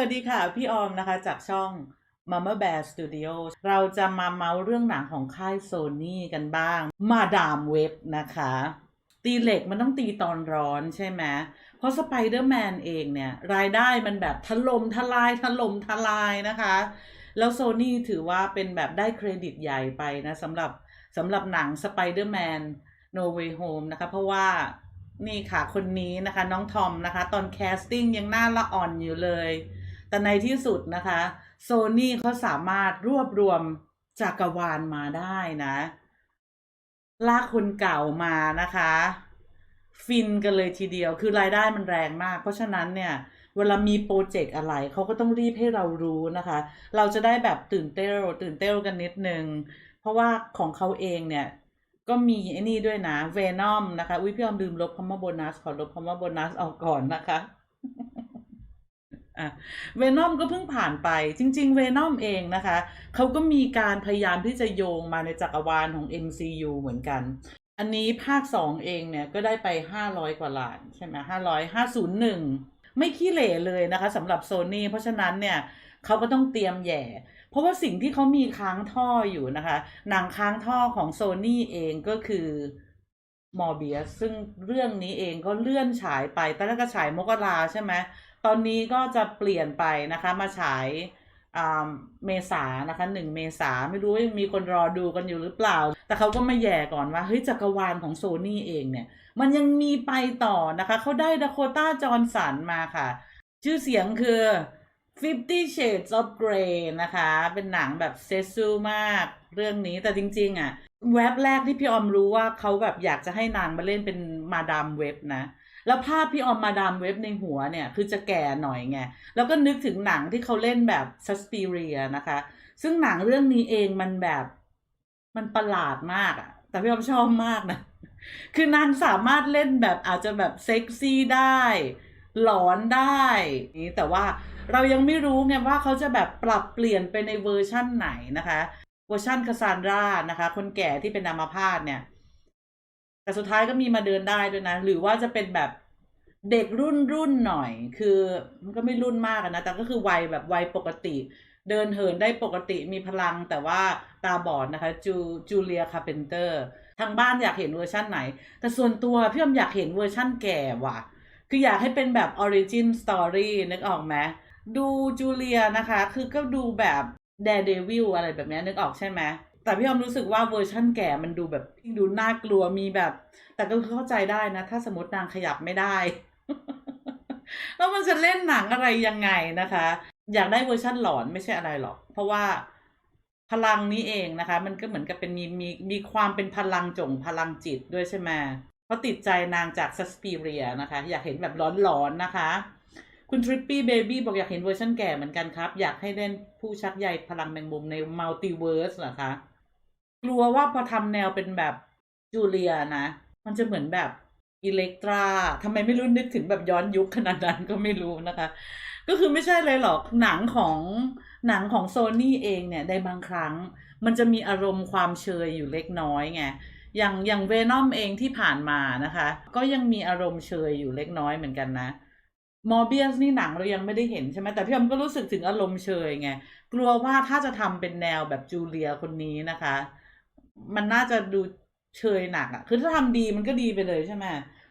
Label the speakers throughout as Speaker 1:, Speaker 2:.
Speaker 1: วัสดีค่ะ พี่ออมนะคะจากช่อง Mama Bear Studio เราจะมาเมาเรื่องหนังของค่ายโซนี่กันบ้าง มาดามเว็บนะคะ ตีเหล็กมันต้องตีตอนร้อนใช่ไหมเพราะสไปเดอร์แมนเองเนี่ย รายได้มันแบบถล่มทลายถล่มทลายนะคะ แล้วโซนี่ถือว่าเป็นแบบได้เครดิตใหญ่ไปนะสำหรับสำหรับหนัง Spider-Man No Way Home นะคะ เพราะว่านี่ค่ะคนนี้นะคะน้องทอมนะคะ ตอนแคสติ้งยังหน้าละอ่อนอยู่เลย แต่ในที่สุดนะคะโซนี่เขาสามารถรวบรวมจักรวาลมาได้นะลากคนเก่ามานะคะ ฟินกันเลยทีเดียวคือรายได้มันแรงมาก เพราะฉะนั้นเนี่ย เวลามีโปรเจกต์อะไรเขาก็ต้องรีบให้เรารู้นะคะ เราจะได้แบบตื่นเต้นตื่นเต้นกันนิดนึง เพราะว่าของเขาเองเนี่ย ก็มีไอ้นี่ด้วยนะเวนอมนะคะ อุ้ยพี่ออมลืมลบคำว่าโบนัสขอลบคำว่าโบนัสออกก่อนนะคะ อะเวนอมก็เพิ่งผ่านไปจริง ๆ เวนอมเองนะคะ เขาก็มีการพยายามที่จะโยงมาในจักรวาลของ MCU เหมือนกัน อันนี้ภาค 2 เองเนี่ย ก็ได้ไป 500 กว่าล้าน ใช่ไหม500 501ไม่ขี้เหร่เลยนะคะสำหรับโซนี่เพราะฉะนั้นเนี่ยเขาก็ต้องเตรียมแย่ เพราะว่าสิ่งที่เขามีค้างท่ออยู่นะคะ หนังค้างท่อของโซนี่เองก็คือ มอร์เบียสซึ่งเรื่องนี้เองก็เลื่อนฉายไปตอนแรกก็ฉายมกราใช่ไหมตอนนี้ก็จะเปลี่ยนไปนะคะมาฉายอ่าเมษานะคะหนึ่งเมษาไม่รู้ว่ามีคนรอดูกันอยู่หรือเปล่า แต่เขาก็มาแย่ก่อนว่าเฮ้ยจักรวาลของโซนี่เองเนี่ย มันยังมีไปต่อนะคะ เขาได้ดาโคต้าจอห์นสันมาค่ะ ชื่อเสียงคือ Fifty Shades of Grey นะคะ เป็นหนังแบบเซซูมากเรื่องนี้แต่จริง ๆอะ แว็บแรกที่พี่ออมรู้ว่าเขาแบบอยากจะให้นางมาเล่นเป็นมาดามเว็บนะ แล้วภาพพี่ออมมาดามเว็บในหัวเนี่ย คือจะแก่หน่อยไง แล้วก็นึกถึงหนังที่เขาเล่นแบบ Suspiria นะคะ ซึ่งหนังเรื่องนี้เองมันแบบมันประหลาดมากอะแต่พี่ออมชอบมากนะ คือนางสามารถเล่นแบบอาจจะแบบเซ็กซี่ได้ หลอนได้นี่แต่ว่าเรายังไม่รู้ไงว่าเขาจะแบบปรับเปลี่ยนไปในเวอร์ชั่นไหนนะคะ เวอร์ชันคาซานรานะคะ คนแก่ที่เป็นอัมพาตเนี่ย แต่สุดท้ายก็มีมาเดินได้ด้วยนะ หรือว่าจะเป็นแบบเด็กรุ่นรุ่นหน่อย คือมันก็ไม่รุ่นมากนะ แต่ก็คือวัยแบบวัยปกติ เดินเหินได้ปกติมีพลังแต่ว่าตาบอดนะคะจูจูเลียคาเพนเตอร์ทางบ้านอยากเห็นเวอร์ชั่นไหน แต่ส่วนตัวพี่อมอยากเห็นเวอร์ชั่นแก่ว่ะ คืออยากให้เป็นแบบ Origin Story นึกออกไหมดูจูเลียนะคะ คือก็ดูแบบ Daredevil อะไรแบบนี้นึกออกใช่ไหมแต่พี่ออมรู้สึกว่าเวอร์ชั่นแก่มันดูแบบดูน่ากลัวมีแบบ แต่ก็เข้าใจได้นะ ถ้าสมมตินางขยับไม่ได้ แล้วมันจะเล่นหนังอะไรยังไงนะคะ อยากได้เวอร์ชั่นหลอนไม่ใช่อะไรหรอก เพราะว่าพลังนี้เองนะคะ มันก็เหมือนกับเป็นมีมีมีความเป็นพลังจงพลังจิตด้วยใช่ไหมเพราะติดใจนางจากซัสปีเรียนะคะ อยากเห็นแบบหลอนๆนะคะ คุณทริปปี้เบบี้บอกอยากเห็นเวอร์ชันแก่เหมือนกันครับ อยากให้เล่นผู้ชักใยพลังแมงมุมในมัลติเวิร์สเหรอคะ กลัวว่าพอทำแนวเป็นแบบจูเลียนะ มันจะเหมือนแบบอิเล็กตราทำไมไม่รู้นึกถึงแบบย้อนยุคขนาดนั้นก็ไม่รู้นะคะ ก็คือไม่ใช่เลยหรอกหนังของหนังของโซนี่เองเนี่ยในบางครั้ง มันจะมีอารมณ์ความเชยอยู่เล็กน้อยไงอย่างอย่างเวนอมเองที่ผ่านมานะคะ ก็ยังมีอารมณ์เชยอยู่เล็กน้อยเหมือนกันนะ มอร์เบียสนี่หนังเรายังไม่ได้เห็นใช่ไหมแต่พี่อมก็รู้สึกถึงอารมณ์เชยไง กลัวว่าถ้าจะทำเป็นแนวแบบจูเลียคนนี้นะคะ มันน่าจะดูเชยหนักอะ่ะ คือถ้าทำดีมันก็ดีไปเลยใช่ไหม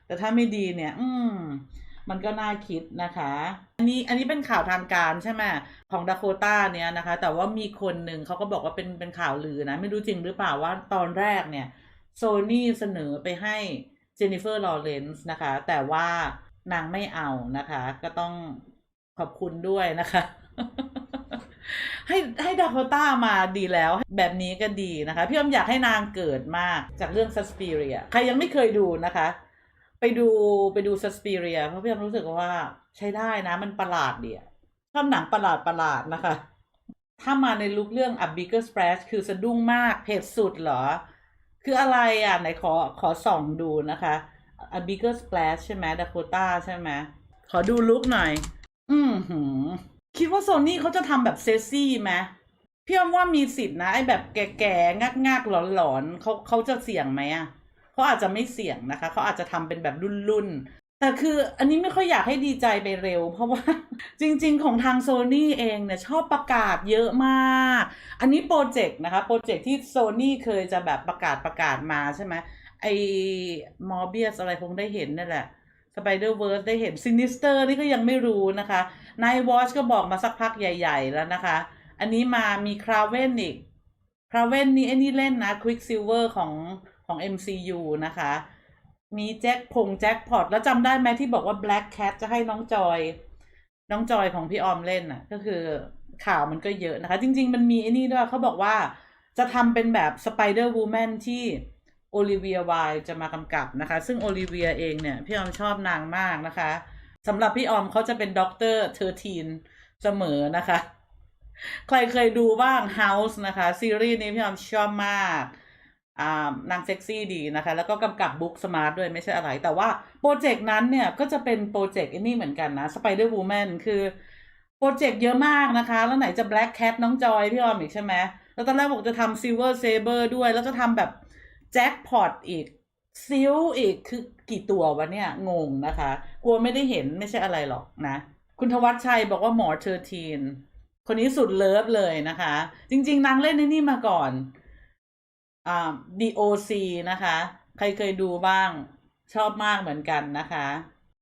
Speaker 1: แต่ถ้าไม่ดีเนี่ย อืมมันก็น่าคิดนะคะ อันนี้อันนี้เป็นข่าวทางการใช่ไหมของดาโคต้าเนี่ยนะคะ แต่ว่ามีคนหนึ่งเขาก็บอกว่าเป็นเป็นข่าวลือนะ ไม่รู้จริงหรือเปล่าว่าตอนแรกเนี่ยโซนี่เสนอไปให้เจนนิเฟอร์ลอเรนซ์นะคะ แต่ว่า นางไม่เอานะคะ ก็ต้องขอบคุณด้วยนะคะ ให้ให้ดาโคต้ามาดีแล้ว แบบนี้ก็ดีนะคะ พี่ออมอยากให้นางเกิดมากจากเรื่อง Suspiria ใครยังไม่เคยดูนะคะ ไปดูไปดู Suspiria เพราะพี่ออมรู้สึกว่าใช้ได้นะ มันประหลาดเดียชอบหนังประหลาดประหลาดนะคะ ถ้ามาในลุคเรื่อง A Bigger Splash คือสะดุ้งมากเผ็ดสุดเหรอ คืออะไรอะไหนขอขอส่องดูนะคะ A Bigger Splash ใช่ไหมดาโคต้าใช่ไหมขอดูลุคหน่อย อืมหืมคิดว่าโซนี่เขาจะทำแบบเซซี่ไหมพี่อ้อมว่ามีสิทธินะ ไอ้แบบแก่ๆงักๆหลอนๆเขาเขาจะเสี่ยงไหมอะเขาอาจจะไม่เสี่ยงนะคะเขาอาจจะทำเป็นแบบรุ่นแต่คืออันนี้ไม่ค่อยอยากให้ดีใจไปเร็ว เพราะว่าจริงๆของทางโซ n y เองเนี่ยชอบประกาศเยอะมาก อันนี้โปรเจกต์นะคะ โปรเจกต์ที่โซ n y เคยจะแบบประกาศประกาศมาใช่ไหม ไอ้มอร์เบียสอะไรคงได้เห็นนั่นแหละ Spider Verse ได้เห็น Sinister นี่ก็ยังไม่รู้นะคะ Night Watch ก็บอกมาสักพักใหญ่ ๆ แล้วนะคะ อันนี้มามีคราเวนอีกคราเวนนี่ไอ้นี่เล่นนะ Quicksilver ของของ MCU นะคะ มีแจ็คพงแจ็คพอตแล้วจำได้ไหมที่บอกว่า Black Cat จะให้น้องจอย น้องจอยของพี่ออมเล่นน่ะ ก็คือข่าวมันก็เยอะนะคะ จริง ๆ มันมีไอ้นี่ด้วยเขาบอกว่าจะทำเป็นแบบ Spider Woman ที่ โอลิเวียไวจะมากำกับนะคะ ซึ่งโอลิเวียเองเนี่ยพี่ออมชอบนางมากนะคะสำหรับพี่ออมเขาจะเป็นด็อกเตอร์เทอร์ทีนเสมอนะคะ ใครเคยดูบ้าง House นะคะ ซีรีส์นี้พี่ออมชอบมากอ่านางเซ็กซี่ดีนะคะ แล้วก็กำกับบุ๊กสมาร์ทด้วยไม่ใช่อะไร แต่ว่าโปรเจกต์นั้นเนี่ยก็จะเป็นโปรเจกต์ไอ้นี่เหมือนกันนะ Spider Woman คือโปรเจกต์เยอะมากนะคะ แล้วไหนจะ Black Cat น้องจอยพี่ออมอีกใช่ไหมแล้วตอนแรกบอกจะทำ Silver Saber ด้วย แล้วจะทำแบบ แจ็คพอตอีกซิลอีกคือกี่ตัววะเนี่ยงงนะคะ กลัวไม่ได้เห็นไม่ใช่อะไรหรอกนะ คุณทวัชชัยบอกว่าหมอเทอร์ทีนคนนี้สุดเลิฟเลยนะคะ จริง ๆนางเล่นในนี่มาก่อนอ่า DOC นะคะ ใครเคยดูบ้างชอบมากเหมือนกันนะคะ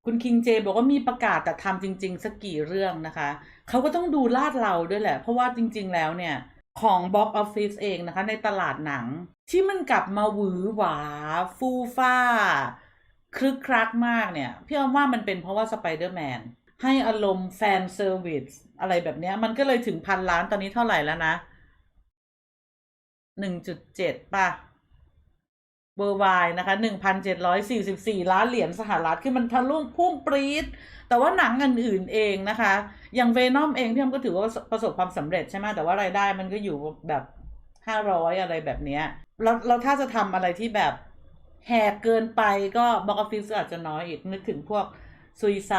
Speaker 1: คุณคิงเจบอกว่ามีประกาศแต่ทำจริง ๆสักกี่เรื่องนะคะ เขาก็ต้องดูลาดเราด้วยแหละ เพราะว่าจริง ๆ แล้วเนี่ย ของบ็อกออฟฟิศเองนะคะ ในตลาดหนัง ที่มันกลับมาหวือหวา ฟูฟ้าคลึกครักมากเนี่ย พี่อ้อมว่ามันเป็นเพราะว่าสไปเดอร์แมนให้อารมณ์แฟนเซอร์วิสอะไรแบบเนี้ยมันก็เลยถึงพันล้านตอนนี้เท่าไหร่แล้วนะหนึ่งจุดเจ็ดป่ะ เบอร์ไวนะคะหนึ่งพันเจ็ดร้อยสี่สิบสี่ล้านเหรียญสหรัฐคือมันทะลุพุ่งปรี๊ดแต่ว่าหนังอื่นๆเองนะคะ อย่างเวนอมเองพี่อ้อมก็ถือว่าประสบความสำเร็จใช่ไหมแต่ว่ารายได้มันก็อยู่แบบห้าร้อยอะไรแบบเนี้ยแล้วแล้วถ้าจะทำอะไรที่แบบแหกเกินไปก็บ็อกออฟฟิศอาจจะน้อยอีก นึกถึงพวกซุยไซ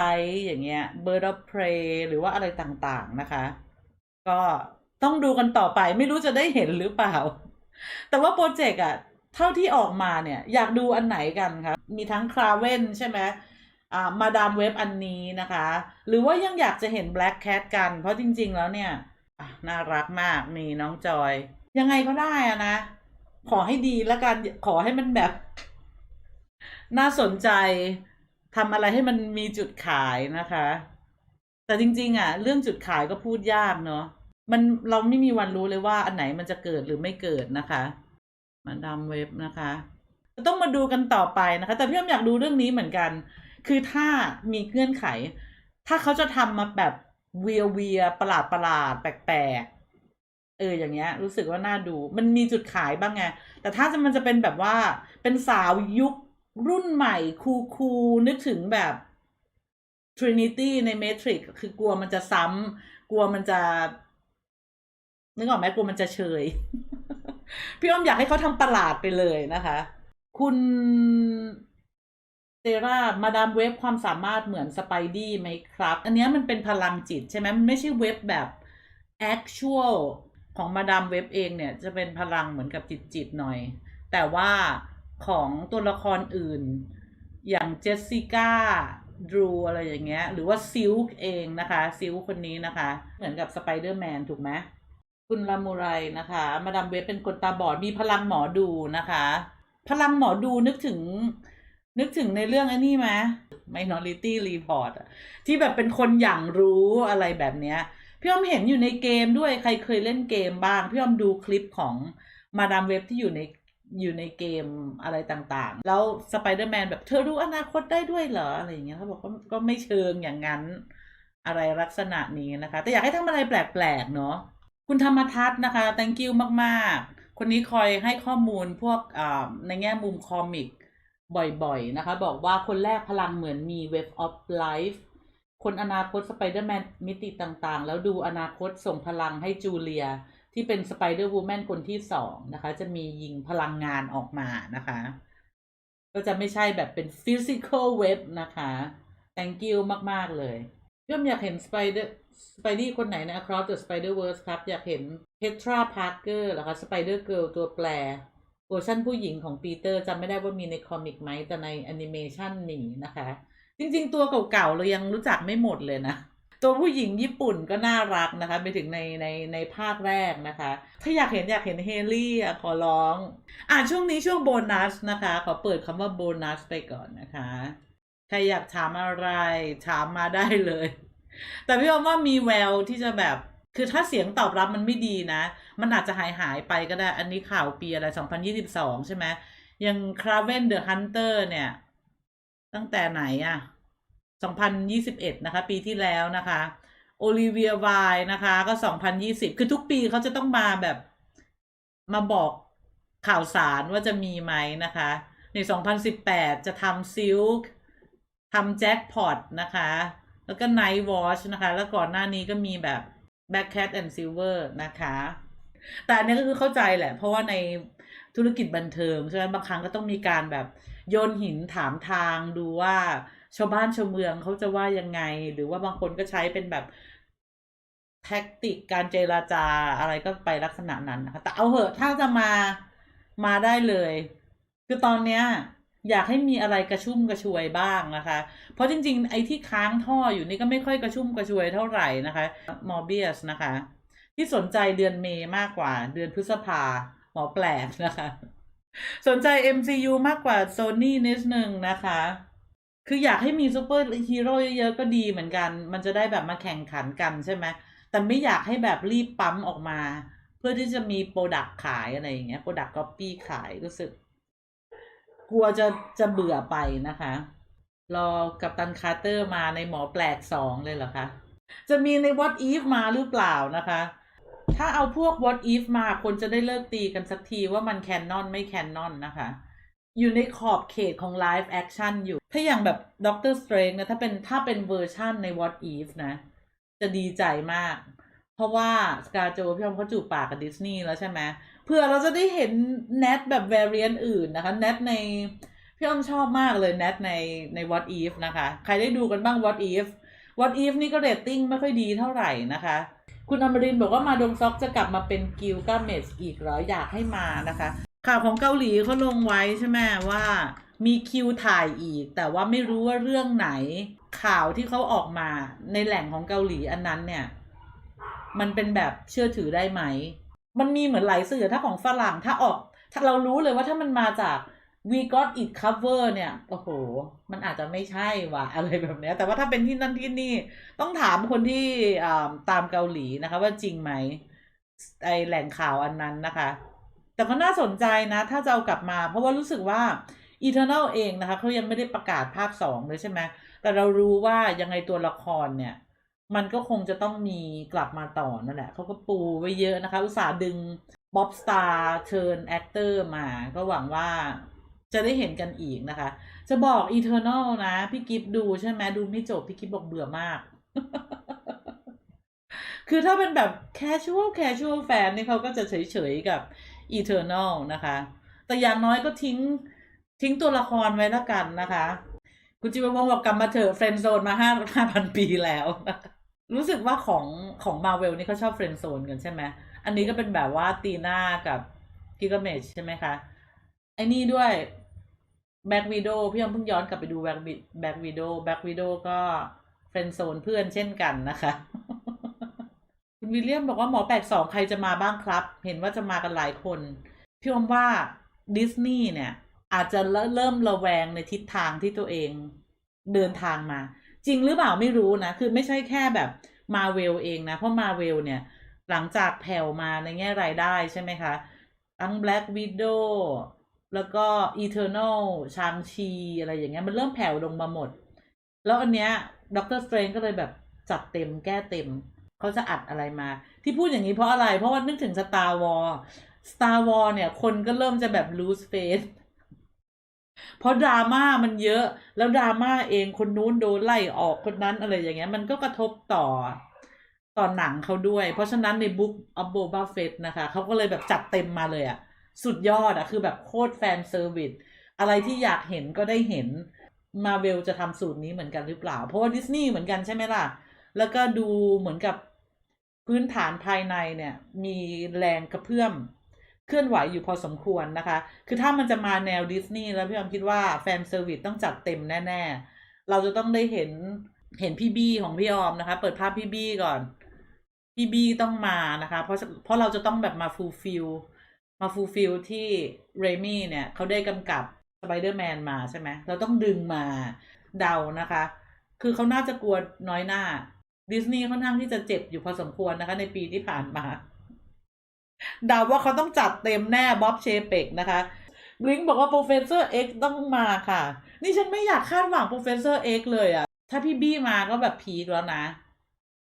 Speaker 1: อย่างเงี้ย Bird of Prey หรือว่าอะไรต่างๆนะคะ ก็ต้องดูกันต่อไปไม่รู้จะได้เห็นหรือเปล่า แต่ว่าโปรเจกต์อะ เท่าที่ออกมาเนี่ย อยากดูอันไหนกันคะมีทั้งคราเวนใช่ไหมอ่ามาดามเว็บอันนี้นะคะ หรือว่ายังอยากจะเห็น Black Cat กัน เพราะจริง ๆ แล้วเนี่ยน่ารักมากมีน้องจอย ยังไงก็ได้อะนะ ขอให้ดีแล้วกันขอให้มันแบบ น่าสนใจทำอะไรให้มันมีจุดขายนะคะ แต่จริง ๆ อะ เรื่องจุดขายก็พูดยากเนาะมันเราไม่มีวันรู้เลยว่าอันไหนมันจะเกิดหรือไม่เกิดนะคะ มาดามเว็บนะคะ ต้องมาดูกันต่อไปนะคะ แต่พี่อ้อมอยากดูเรื่องนี้เหมือนกัน คือถ้ามีเงื่อนไข ถ้าเขาจะทำมาแบบเวียเวียประหลาดประหลาดแปลกเอออย่างเงี้ยรู้สึกว่าน่าดู มันมีจุดขายบ้างไง แต่ถ้าจะมันจะเป็นแบบว่า เป็นสาวยุครุ่นใหม่คูคูนึกถึงแบบ Trinity ใน Matrix คือกลัวมันจะซ้ำกลัวมันจะ นึกออกไหมกลัวมันจะเชย พี่อ้อมอยากให้เขาทำประหลาดไปเลยนะคะ คุณเซรามาดามเว็บความสามารถเหมือนสไปดี้ไหมครับ อันนี้มันเป็นพลังจิตใช่ไหมมันไม่ใช่เว็บแบบ actual ของมาดามเว็บเองเนี่ย จะเป็นพลังเหมือนกับจิตจิตหน่อย แต่ว่าของตัวละครอื่น อย่างเจสสิก้าดรูอะไรอย่างเงี้ย หรือว่าซิลค์เองนะคะ ซิลค์คนนี้นะคะ เหมือนกับสไปเดอร์แมนถูกไหม คุณลามูไรนะคะ มาดามเว็บเป็นคนตาบอดมีพลังหมอดูนะคะ พลังหมอดูนึกถึง นึกถึงในเรื่องไอ้นี่ไหม Minority Report อะที่แบบเป็นคนอย่างรู้อะไรแบบเนี้ย พี่อ้อมเห็นอยู่ในเกมด้วยใครเคยเล่นเกมบ้าง พี่อ้อมดูคลิปของมาดามเว็บที่อยู่ในอยู่ในเกมอะไรต่างๆ แล้วสไปเดอร์แมนแบบเธอรู้อนาคตได้ด้วยเหรอ อะไรอย่างเงี้ยเขาบอกก็ก็ไม่เชิงอย่างนั้น อะไรลักษณะนี้นะคะ แต่อยากให้ทำอะไรแปลกๆ เนาะ คุณธรรมทัศน์นะคะ thank you มากๆ คนนี้คอยให้ข้อมูลพวกในแง่มุมคอมิกบ่อยๆ นะคะ บอกว่าคนแรกพลังเหมือนมี Wave of Life คนอนาคตสไปเดอร์แมนมิติต่างๆ แล้วดูอนาคตส่งพลังให้จูเลีย ที่เป็นสไปเดอร์วูแมนคนที่สองนะคะ จะมียิงพลังงานออกมานะคะ ก็จะไม่ใช่แบบเป็น physical web นะคะ thank you มากๆเลยย่อมอยากเห็น Spider สไปดี้คนไหนใน Across the Spider-Verse ครับ อยากเห็น Petra Parker เหรอคะ Spider Girl ตัวแปรเวอร์ชันผู้หญิงของปีเตอร์จำไม่ได้ว่ามีในคอมิกไหมแต่ในแอนิเมชันนี่นะคะ จริงๆ ตัวเก่าๆ เรายังรู้จักไม่หมดเลยนะ ตัวผู้หญิงญี่ปุ่นก็น่ารักนะคะ ไปถึงในในในภาคแรกนะคะ ถ้าอยากเห็นอยากเห็นเฮลี่อะขอร้อง อะช่วงนี้ช่วงโบนัสนะคะ ขอเปิดคำว่าโบนัสไปก่อนนะคะ ใครอยากถามอะไรถามมาได้เลย แต่พี่ว่าว่ามีแววที่จะแบบคือถ้าเสียงตอบรับมันไม่ดีนะ มันอาจจะหายหายไปก็ได้ อันนี้ข่าวปีอะไร 2022 ใช่ไหมยังคราเวนเดอะฮันเตอร์เนี่ย ตั้งแต่ไหนอะ2021 นะคะ ปีที่แล้วนะคะโอลิเวียไวนะคะ ก็ 2020 คือทุกปีเขาจะต้องมาแบบมาบอกข่าวสารว่าจะมีไหมนะคะใน 2018 จะทำซิลค์ทำแจ็คพอตนะคะ แล้วก็ Night Watch นะคะ แล้วก่อนหน้านี้ก็มีแบบ Black Cat and Silver นะคะ แต่อันนี้ก็คือเข้าใจแหละ เพราะว่าในธุรกิจบันเทิงใช่ไหมบางครั้งก็ต้องมีการแบบโยนหินถามทางดูว่าชาวบ้านชาวเมืองเขาจะว่ายังไง หรือว่าบางคนก็ใช้เป็นแบบแท็กติกการเจราจาอะไรก็ไปลักษณะนั้นนะคะแต่เอาเหอะถ้าจะมามาได้เลย คือตอนเนี้ย อยากให้มีอะไรกระชุ่มกระชวยบ้างนะคะ เพราะจริงๆ ไอ้ที่ค้างท่ออยู่นี่ก็ไม่ค่อยกระชุ่มกระชวยเท่าไหร่นะคะมอร์เบียสนะคะ ที่สนใจเดือนเมย์มากกว่า เดือนพฤษภาหมอแปลกนะคะ สนใจ MCU มากกว่า Sony นิดนึงนะคะ คืออยากให้มีซูเปอร์ฮีโร่เยอะๆก็ดีเหมือนกัน มันจะได้แบบมาแข่งขันกันใช่ไหมแต่ไม่อยากให้แบบรีบปั๊มออกมา เพื่อที่จะมีโปรดักขายอะไรอย่างเงี้ยโปรดักก๊อปปี้ขายรู้สึก กลัวจะจะเบื่อไปนะคะ รอกับตันคาร์เตอร์มาในหมอแปลกสองเลยเหรอคะ จะมีใน What If มาหรือเปล่านะคะ ถ้าเอาพวก What If มาคนจะได้เลิกตีกันสักทีว่ามันแคนนอนไม่แคนนอนนะคะอยู่ในขอบเขตของ Live Action อยู่ ถ้าอย่างแบบด็อกเตอร์สเตรนนะถ้าเป็นถ้าเป็นเวอร์ชั่นใน What If นะ จะดีใจมาก เพราะว่าสกาโจพี่อมเขาจูบปากกับดิสนีย์แล้วใช่ไหม เพื่อเราจะได้เห็นแนทแบบ variant อื่นนะคะแนทในพี่อ้อมชอบมากเลยแนทในใน What If นะคะ ใครได้ดูกันบ้าง What If What If นี่ก็เรตติ้งไม่ค่อยดีเท่าไหร่นะคะ คุณอมรินบอกว่ามาดงซอกจะกลับมาเป็นกิลกาเมจอีกเหรออยากให้มานะคะ ข่าวของเกาหลีเขาลงไว้ใช่ไหมว่ามีคิวถ่ายอีก แต่ว่าไม่รู้ว่าเรื่องไหนข่าวที่เขาออกมาในแหล่งของเกาหลีอันนั้นเนี่ย มันเป็นแบบเชื่อถือได้ไหม มันมีเหมือนหลายสื่อถ้าของฝรั่งถ้าออกถ้าเรารู้เลยว่าถ้ามันมาจาก we got it cover เนี่ย โอ้โห มันอาจจะไม่ใช่ว่ะ อะไรแบบเนี้ย แต่ว่าถ้าเป็นที่นั่นที่นี่ ต้องถามคนที่ตามเกาหลีนะคะ ว่าจริงไหมไอแหล่งข่าวอันนั้นนะคะ แต่ก็น่าสนใจนะ ถ้าจะเอากลับมา เพราะว่ารู้สึกว่า Eternal เองนะคะเขายังไม่ได้ประกาศภาคสองเลยใช่ไหมแต่เรารู้ว่ายังไงตัวละครเนี่ย มันก็คงจะต้องมีกลับมาต่อนั่นแหละเขาก็ปูไว้เยอะนะคะ อุตส่าห์ดึงบ๊อบสตาร์เชิญแอคเตอร์มา ก็หวังว่าจะได้เห็นกันอีกนะคะ จะบอก Eternal นลนะ พี่กิฟดูใช่ไหมดูไม่จบ พี่กิฟบอกเบื่อมาก คือถ้าเป็นแบบ casual casual fan นี่เขาก็จะเฉยๆกับ Eternal นะคะ แต่อย่างน้อยก็ทิ้งทิ้งตัวละครไว้แล้วกันนะคะ คุณจิววงบอกกลับมาเถอะเฟรนด์โซนมาห้าห้าพันปีแล้วนะคะ รู้สึกว่าของของมาเวลนี่เขาชอบเฟรนด์โซนกันใช่ไหม อันนี้ก็เป็นแบบว่าตีน่ากับกิกเมจใช่ไหมคะ ไอ้นี่ด้วยแบ็กวีโดพี่ยอมเพิ่งย้อนกลับไปดูแบ็กแบ็กวีโดแบ็กวีโดก็เฟรนด์โซนเพื่อนเช่นกันนะคะคุณวิลเลียมบอกว่าหมอแปลกสองใครจะมาบ้างครับ เห็นว่าจะมากันหลายคนพี่อมว่าดิสนีย์เนี่ย อาจจะเริ่มระแวงในทิศทางที่ตัวเองเดินทางมา จริงหรือเปล่าไม่รู้นะ คือไม่ใช่แค่แบบมาเวลเองนะ เพราะมาเวลเนี่ย หลังจากแผ่วมาในแง่รายได้ใช่ไหมคะ ทั้ง Black Widow แล้วก็ Eternal ชางชีอะไรอย่างเงี้ย มันเริ่มแผ่วลงมาหมด แล้วอันเนี้ยด็อกเตอร์สเตรนก็เลยแบบจัดเต็มแก้เต็ม เขาจะอัดอะไรมา ที่พูดอย่างนี้เพราะอะไร เพราะว่านึกถึง Star War Star War เนี่ย คนก็เริ่มจะแบบ lose faith เพราะดราม่ามันเยอะ แล้วดราม่าเองคนนู้นโดนไล่ออกคนนั้นอะไรอย่างเงี้ย มันก็กระทบต่อต่อหนังเขาด้วย เพราะฉะนั้นในบุ๊กอ f โบบาเฟตนะคะเขาก็เลยแบบจัดเต็มมาเลยอะสุดยอดอะคือแบบโคตรแฟนเซอร์วิสอะไรที่อยากเห็นก็ได้เห็นมาเวลจะทำสูตรนี้เหมือนกันหรือเปล่า เพราะว่าดิสนีย์เหมือนกันใช่ไหมล่ะ แล้วก็ดูเหมือนกับพื้นฐานภายในเนี่ย มีแรงกระเพื่อม เคลื่อนไหวอยู่พอสมควรนะคะ คือถ้ามันจะมาแนวดิสนีย์แล้วพี่ออมคิดว่าแฟนเซอร์วิสต้องจัดเต็มแน่ ๆ เราจะต้องได้เห็นเห็นพี่บี้ของพี่ออมนะคะ เปิดภาพพี่บี้ก่อน พี่บี้ต้องมานะคะ เพราะเพราะเราจะต้องแบบมาฟูลฟิลมาฟูลฟิลที่เรมี่เนี่ยเขาได้กำกับสไปเดอร์แมนมาใช่ไหมเราต้องดึงมาเดานะคะ คือเขาน่าจะกลัวน้อยหน้าดิสนีย์ค่อนข้างที่จะเจ็บอยู่พอสมควรนะคะ ในปีที่ผ่านมา ดาว่าเขาต้องจัดเต็มแน่บ๊อบเชเปกนะคะบลิงบอกว่าโปรเฟสเซอร์เอ็กต้องมาค่ะ นี่ฉันไม่อยากคาดหวังโปรเฟสเซอร์เอ็กเลยอะถ้าพี่บี้มาก็แบบพีคแล้วนะ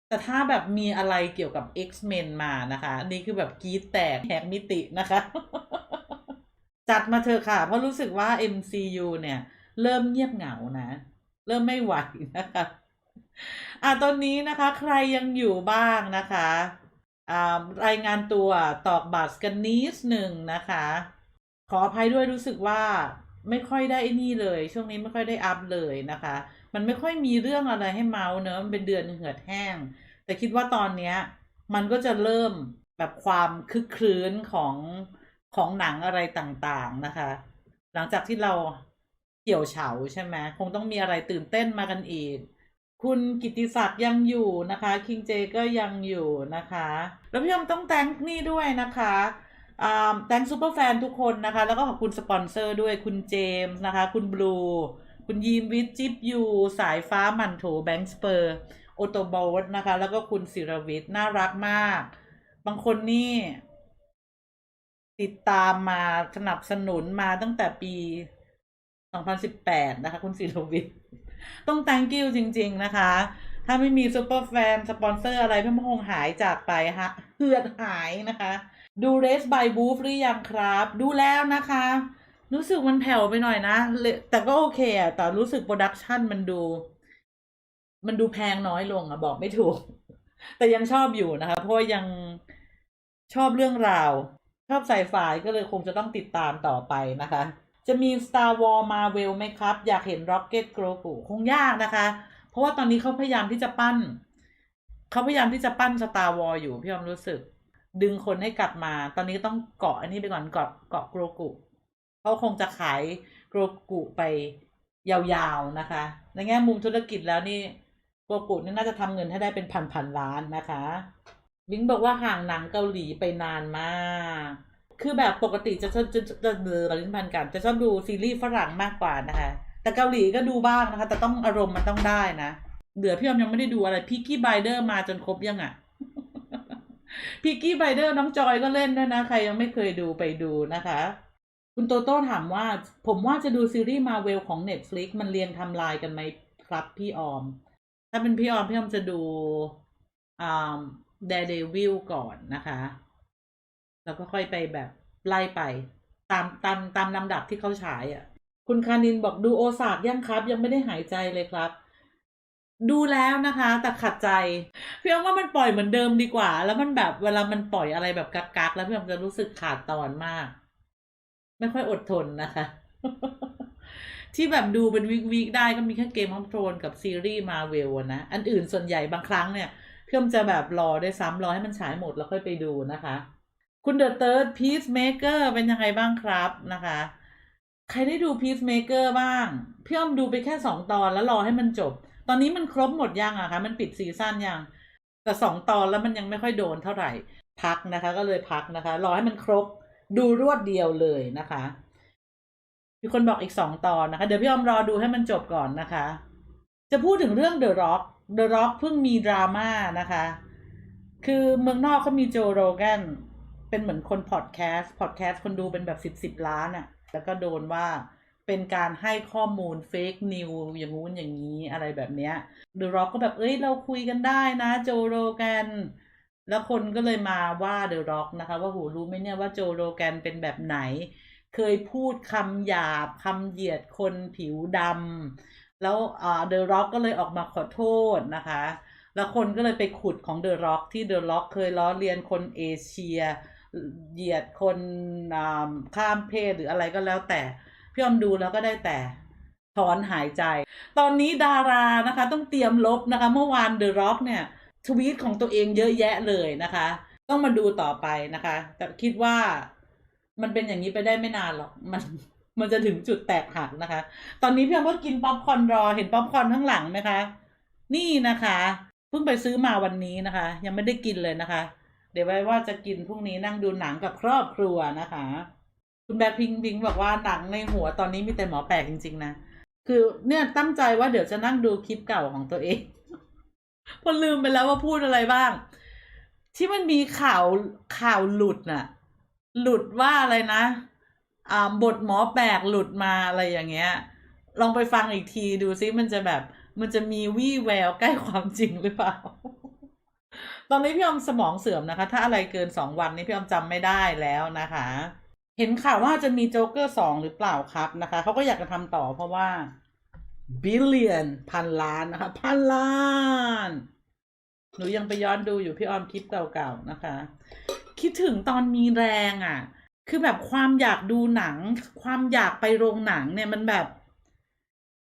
Speaker 1: แต่ถ้าแบบมีอะไรเกี่ยวกับ X-Men มานะคะอันนี่คือแบบกีดแตกแหกมิตินะคะ จัดมาเถอะค่ะ เพราะรู้สึกว่า MCU เนี่ย เริ่มเงียบเหงานะ เริ่มไม่ไหวนะคะอะตอนนี้นะคะ ใครยังอยู่บ้างนะคะ รายงานตัวตอกบัตรกันนิดหนึ่งนะคะ ขออภัยด้วยรู้สึกว่าไม่ค่อยได้นี่เลย ช่วงนี้ไม่ค่อยได้อัพเลยนะคะ มันไม่ค่อยมีเรื่องอะไรให้เมาส์เนอะมันเป็นเดือนเหือดแห้ง แต่คิดว่าตอนเนี้ย มันก็จะเริ่มแบบความคึกครื้นของของหนังอะไรต่างๆนะคะ หลังจากที่เราเกี่ยวเฉาใช่ไหมคงต้องมีอะไรตื่นเต้นมากันอีก คุณกิติศักดิ์ยังอยู่นะคะคิงเจก็ยังอยู่นะคะแล้วพี่ยมต้องแตงนี่ด้วยนะคะแตงซูเปอร์แฟนทุกคนนะคะ แล้วก็ขอบคุณสปอนเซอร์ด้วยคุณเจมส์นะคะ คุณบลูคุณยีมวิทจิบยูสายฟ้ามันโถแบงค์สเปอร์โอโตโบสนะคะ แล้วก็คุณศิรวิทย์น่ารักมาก บางคนนี่ ติดตามมาสนับสนุนมาตั้งแต่ปี 2018 นะคะ คุณศิรวิทย์ ต้อง thank you จริง ๆ นะคะ ถ้าไม่มีซูเปอร์แฟนสปอนเซอร์อะไรพี่มคงหายจากไปฮะเหือดหายนะคะ ดู Race by Booth หรือยังครับ ดูแล้วนะคะ รู้สึกมันแผ่วไปหน่อยนะ แต่ก็โอเคอะแต่รู้สึกโปรดักชันมันดู มันดูแพงน้อยลงอะบอกไม่ถูก แต่ยังชอบอยู่นะคะ เพราะยังชอบเรื่องราว ชอบไซไฟก็เลยคงจะต้องติดตามต่อไปนะคะ จะมี Star Wars Marvel ไหมครับ อยากเห็น Rocket Grogu คงยากนะคะ เพราะว่าตอนนี้เขาพยายามที่จะปั้น เขาพยายามที่จะปั้น Star War อยู่พี่ออมรู้สึก ดึงคนให้กลับมา ตอนนี้ต้องเกาะอันนี้ไปก่อนเกาะเกาะโกรกุเขาคงจะขายโกรกุไปยาวๆนะคะ ในแง่มุมธุรกิจแล้วนี่โกรกุนี่น่าจะทำเงินให้ได้เป็นพันๆล้านนะคะบิงบอกว่าห่างหนังเกาหลีไปนานมาก คือแบบปกติจะชอบจะจะเบลอลิ้นพันกัน จะชอบดูซีรีส์ฝรั่งมากกว่านะคะ แต่เกาหลีก็ดูบ้างนะคะ แต่ต้องอารมณ์มันต้องได้นะเดือพี่ออมยังไม่ได้ดูอะไรพิกกี้ไบเดอร์มาจนครบยังอะ่ะพิกกี้ไบเดอร์น้องจอยก็เล่นด้วยนะ ใครยังไม่เคยดูไปดูนะคะ คุณโตโต้ถามว่า ผมว่าจะดูซีรีส์มาเวลของ Netflix มันเรียงทำลายกันไหมครับพี่ออม ถ้าเป็นพี่ออม พี่ออมจะดูอ่า Daredevil ก่อนนะคะ แล้วก็ค่อยไปแบบไล่ไป ตามตามตามลำดับที่เขาฉายอะ่ะ คุณคานินบอกดูโอซากยังครับ ยังไม่ได้หายใจเลยครับ ดูแล้วนะคะ แต่ขัดใจพี่ออมว่ามันปล่อยเหมือนเดิมดีกว่า แล้วมันแบบเวลามันปล่อยอะไรแบบกักๆแล้วพี่ออมจะรู้สึกขาดตอนมาก ไม่ค่อยอดทนนะคะ ที่แบบดูเป็นวีควีคได้ก็มีแค่เกม of อ h r o n e กับซีรีส์มาเวลนะอันอื่นส่วนใหญ่บางครั้งเนี่ยเพี่อมจะแบบรอได้ซ้ำรอให้มันฉายหมดแล้วค่อยไปดูนะคะ คุณเดอะเติร์ดพีซเมเกอร์เป็นยังไงบ้างครับนะคะ ใครได้ดูพีซเมเกอร์บ้าง พี่อมดูไปแค่สองตอนแล้วรอให้มันจบ ตอนนี้มันครบหมดยังอะคะมันปิดซีซั่นยังแต่สองตอนแล้วมันยังไม่ค่อยโดนเท่าไหร่พักนะคะ ก็เลยพักนะคะ รอให้มันครบดูรวดเดียวเลยนะคะมีคนบอกอีกสองตอนนะคะ เดี๋ยวพี่ออมรอดูให้มันจบก่อนนะคะ จะพูดถึงเรื่อง The Rock The Rock เพิ่งมีดราม่านะคะ คือเมืองนอกเขามีโจโรแกน เป็นเหมือนคนพอดแคสต์พอดแคสต์คนดูเป็นแบบสิบสิบล้านอะ่ะ แล้วก็โดนว่าเป็นการให้ข้อมูลเฟกนิวอย่างงู้นอย่างนี้อะไรแบบเนี้ย The Rock ก็แบบเอ้ยเราคุยกันได้นะโจโรแกนแล้วคนก็เลยมาว่าเดอะร็อกนะคะ ว่าโหรู้ไหมเนี่ยว่าโจโรแกนเป็นแบบไหน เคยพูดคำหยาบคำเหยียดคนผิวดำแล้วอ่าเดอะร็อกก็เลยออกมาขอโทษนะคะ แล้วคนก็เลยไปขุดของเดอะร็อกที่เดอะร็อกเคยล้อเลียนคนเอเชีย เหยียดคนข้ามเพศหรืออะไรก็แล้วแต่พี่อมดูแล้วก็ได้แต่ถอนหายใจ ตอนนี้ดารานะคะ ต้องเตรียมลบนะคะ เมื่อวานเดอะร็อกเนี่ยทวีตของตัวเองเยอะแยะเลยนะคะ ต้องมาดูต่อไปนะคะ แต่คิดว่ามันเป็นอย่างนี้ไปได้ไม่นานหรอกมันมันจะถึงจุดแตกหักนะคะ ตอนนี้พี่อมก็กินป๊อปคอนรอเห็นป๊อปคอนข้างหลังไหมคะ นี่นะคะ เพิ่งไปซื้อมาวันนี้นะคะ ยังไม่ได้กินเลยนะคะ เดี๋ยวไว้ว่าจะกินพรุ่งนี้นั่งดูหนังกับครอบครัวนะคะ คุณแบ็คพิงพิงบอกว่าหนังในหัวตอนนี้มีแต่หมอแปลกจริง ๆ นะ คือเนี่ยตั้งใจว่าเดี๋ยวจะนั่งดูคลิปเก่าของตัวเองพอลืมไปแล้วว่าพูดอะไรบ้าง ที่มันมีข่าวข่าวหลุดน่ะ หลุดว่าอะไรนะอ่าบทหมอแปลกหลุดมาอะไรอย่างเงี้ย ลองไปฟังอีกทีดูซิมันจะแบบ มันจะมีวี่แววใกล้ความจริงหรือเปล่า ตอนนี้พี่อมสมองเสื่อมนะคะ ถ้าอะไรเกินสองวันนี้พี่อมจำไม่ได้แล้วนะคะ เห็นข่าวว่าจะมีโจ๊กเกอร์สองหรือเปล่าครับนะคะเขาก็อยากจะทำต่อเพราะว่า billion พันล้านนะคะพันล้าน หนูยังไปย้อนดูอยู่พี่ออมคลิปเก่าๆนะคะ คิดถึงตอนมีแรงอะ่ะ คือแบบความอยากดูหนัง ความอยากไปโรงหนังเนี่ยมันแบบ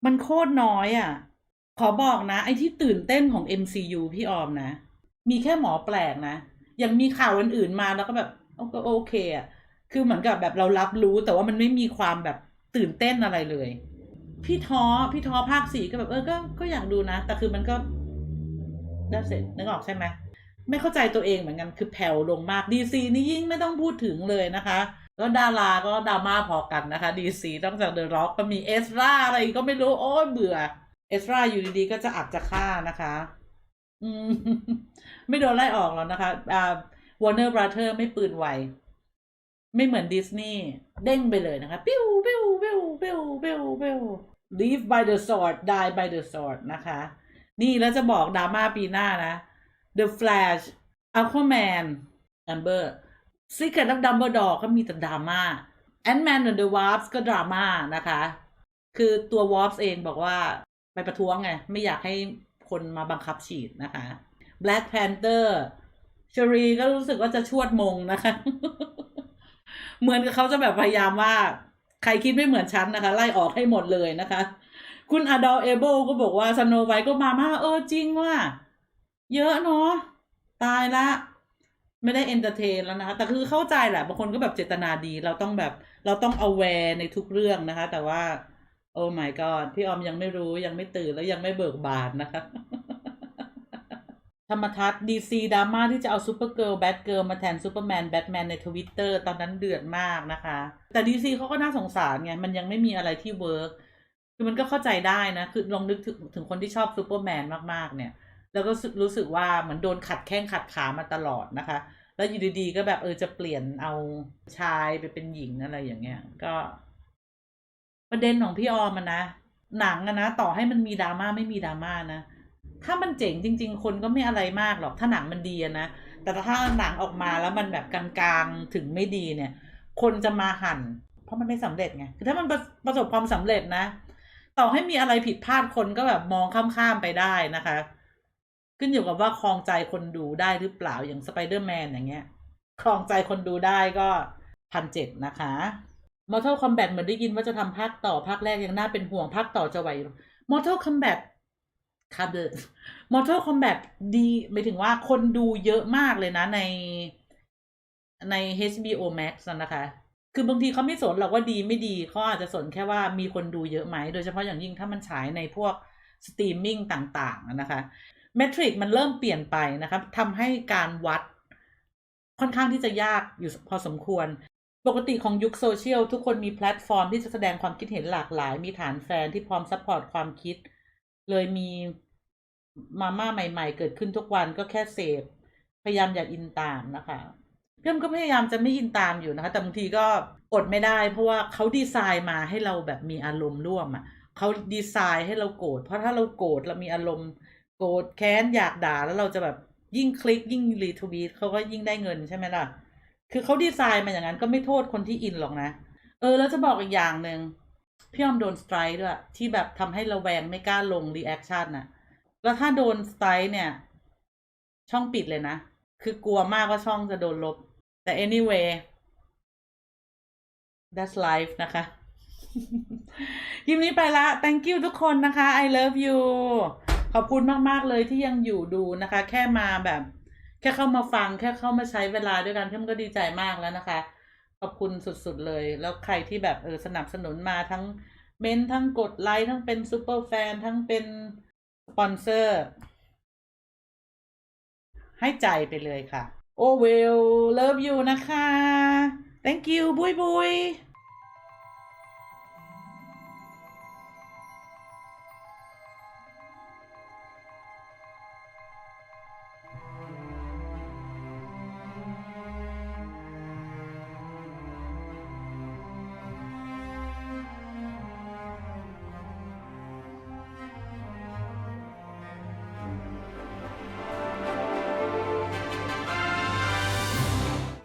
Speaker 1: มันโคตรน้อยอะ่ะ ขอบอกนะ ไอ้ที่ตื่นเต้นของ MCU พี่ออมนะ มีแค่หมอแปลกนะยังมีข่าวอื่นๆมาแล้วก็แบบก็โอเคอะ่ะคือเหมือนกับแบบเรารับรู้แต่ว่ามันไม่มีความแบบตื่นเต้นอะไรเลย พี่ท้อพี่ท้อภาคสี่ก็แบบเออก็ก็อยากดูนะ แต่คือมันก็ได้เสร็จนึกออกใช่ไหมไม่เข้าใจตัวเองเหมือนกันคือแผ่วลงมากดีซีนี่ยิ่งไม่ต้องพูดถึงเลยนะคะแล้วดาราก็ดราม่าพอกันนะคะดีซีนอกจากเดอะร็อกก็มีเอสราอะไรก็ไม่รู้โอ้ยเบื่อเอสราอยู่ดีๆก็จะอักจะฆ่านะคะ อืม ไม่โดนไล่ออกแล้วนะคะอ่าวอร์เนอร์บราเธอร์ไม่ปืนไว ไม่เหมือนดิสนีย์เด้งไปเลยนะคะปิ้วปิ้วปิ้วปิ้วปิ้วปิ้ว live by the sword die by the sword นะคะ นี่แล้วจะบอกดราม่าปีหน้านะ The Flash Aquaman Amber Secret of Dumbledore ก็มีแต่ดราม่า Ant-Man and the Wasp ก็ดราม่านะคะ คือตัว Wasp เองบอกว่าไปประท้วงไง ไม่อยากให้ คนมาบังคับฉีดนะคะ Black Panther ชรีก็รู้สึกว่าจะชวดมงนะคะ เหมือนกับเขาจะแบบพยายามว่า ใครคิดไม่เหมือนฉันนะคะ ไล่ออกให้หมดเลยนะคะ คุณอดอลเอเบิลก็บอกว่าสโนไวก็มามาเออจริงว่า เยอะเนาะตายละไม่ได้เอนเตอร์เทนแล้วนะคะแต่คือเข้าใจแหละบางคนก็แบบเจตนาดี เราต้องแบบเราต้อง aware ในทุกเรื่องนะคะ แต่ว่า โอ้ my god พี่ออมยังไม่รู้ยังไม่ตื่นแล้วยังไม่เบิกบานนะคะธรรมทัศน์ดีซีดราม่าที่จะเอาซูเปอร์เกิร์ลแบทเกิร์ลมาแทนซูเปอร์แมนแบทแมนในทวิตเตอร์ตอนนั้นเดือดมากนะคะ แต่ดีซีเขาก็น่าสงสารไง มันยังไม่มีอะไรที่เวิร์กคือมันก็เข้าใจได้นะ คือลองนึกถึงถึงคนที่ชอบซูเปอร์แมนมากๆ เนี่ย แล้วก็รู้สึกว่าเหมือนโดนขัดแข้งขัดขามาตลอดนะคะ แล้วอยู่ดีๆก็แบบเออจะเปลี่ยนเอาชายไปเป็นหญิงอะไรอย่างเงี้ยก็ ประเด็นของพี่ออมมันนะ หนังอะนะ ต่อให้มันมีดราม่าไม่มีดราม่านะ ถ้ามันเจ๋งจริง ๆ คนก็ไม่อะไรมากหรอก ถ้าหนังมันดีอะนะ แต่ถ้าหนังออกมาแล้วมันแบบกลางๆ ถึงไม่ดีเนี่ย คนจะมาหั่น เพราะมันไม่สำเร็จไง คือถ้ามันประประสบความสำเร็จนะ ต่อให้มีอะไรผิดพลาดคนก็แบบมองข้ามๆไปได้นะคะ ขึ้นอยู่กับว่าคลองใจคนดูได้หรือเปล่า อย่างสไปเดอร์แมนอย่างเงี้ย คลองใจคนดูได้ก็พันเจ็ดนะคะ Mortal Kombat เหมือนได้ยินว่าจะทำภาคต่อภาคแรกยังน่าเป็นห่วงภาคต่อจะไหว Mortal Kombat ครับเด Mortal Kombat ดีหมายถึงว่าคนดูเยอะมากเลยนะในใน HBO Max นะคะ คือบางทีเขาไม่สนหรอกว่าดีไม่ดีเขาอาจจะสนแค่ว่ามีคนดูเยอะไหม โดยเฉพาะอย่างยิ่งถ้ามันฉายในพวกสตรีมมิ่งต่างๆนะคะเมทริกมันเริ่มเปลี่ยนไปนะครับทำให้การวัดค่อนข้างที่จะยากอยู่พอสมควร ปกติของยุคโซเชียลทุกคนมีแพลตฟอร์มที่จะแสดงความคิดเห็นหลากหลาย มีฐานแฟนที่พร้อมซัพพอร์ตความคิด เลยมีมาม่าใหม่ ๆ เกิดขึ้นทุกวันก็แค่เสพพยายามอย่าอินตามนะคะเพื่อนก็พยายามจะไม่อินตามอยู่นะคะ แต่บางทีก็อดไม่ได้ เพราะว่าเขาดีไซน์มาให้เราแบบมีอารมณ์ร่วมอะเขาดีไซน์ให้เราโกรธเพราะถ้าเราโกรธเรามีอารมณ์โกรธแค้นอยากด่าแล้วเราจะแบบยิ่งคลิกยิ่งรีทวีตเขาก็ยิ่งได้เงินใช่ไหมล่ะ คือเขาดีไซน์มาอย่างนั้นก็ไม่โทษคนที่อินหรอกนะ เออ แล้วจะบอกอีกอย่างหนึ่งพี่ยอมโดนสไตร์ด้วย ที่แบบทำให้ระแวงไม่กล้าลงรีแอคชั่นน่ะแล้วถ้าโดนสไตร์เนี่ย ช่องปิดเลยนะ คือกลัวมากว่าช่องจะโดนลบ แต่ anyway that's life นะคะคลิปนี้ไปละ thank you ทุกคนนะคะ I love you ขอบคุณมาก ๆ เลยที่ยังอยู่ดูนะคะ แค่มาแบบ ค่เข้ามาฟังแค่เข้ามาใช้เวลาด้วยกันเพื่อนก็ดีใจมากแล้วนะคะ ขอบคุณสุดๆเลย แล้วใครที่แบบเออสนับสนุนมาทั้งเมนทั้งกดไลค์ทั้งเป็นซูเปอร์แฟนทั้งเป็นสปอนเซอร์ ให้ใจไปเลยค่ะ โอเวลเลิฟยูนะคะ thank you บุยบุย